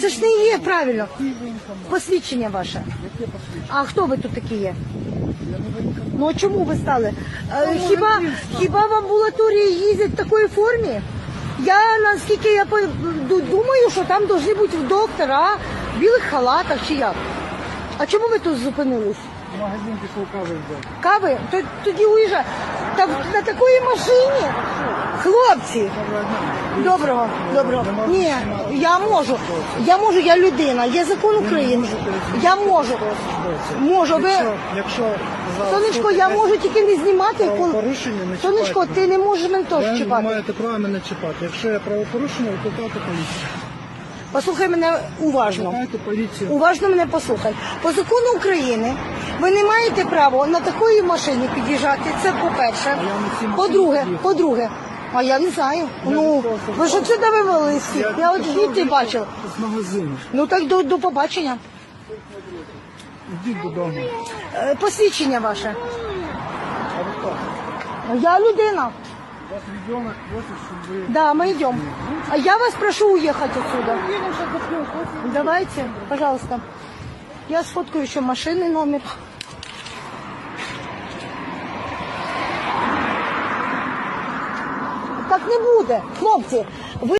Це ж не є правильно. Посвідчення ваше. А хто ви тут такі є? Ну а чому ви стали? Е, Хіба, хіба в амбулаторії їздять в такій формі? Я наскільки я по- ду- думаю, що там повинні бути доктора в білих халатах чи як. А чому ви тут зупинились? В магазин пішов кави взяти. Кави? То, тоді уїжджай. Та на такій машині. Хлопці. Доброго, доброго. Ні, я можу. Я можу, я людина, є закон України. Я можу. Можу. Ви, Якщо, сонечко, я можу тільки не знімати. коли- Сонечко, ти не можеш мене теж Ви чіпати. маєте права мене чіпати. Якщо я правопорушення, викликайте поліцію. Послухай мене уважно. Уважно мене послухай. По закону України ви не маєте права на такої машині під'їжджати. Це по-перше. По-друге, по-друге. А я не знаю. Ну, ви ж це всіх? Я от звідти бачила. З магазину. Ну так до, до побачення. Йдіть додому. Е, Посвідчення ваше. А ви хто? Я людина. Вас ребенок просить, щоб ви... Да, мы идем. А я вас прошу уехать отсюда. Давайте, пожалуйста. Я сфоткаю еще машины номер. Так не буде, хлопці. Ви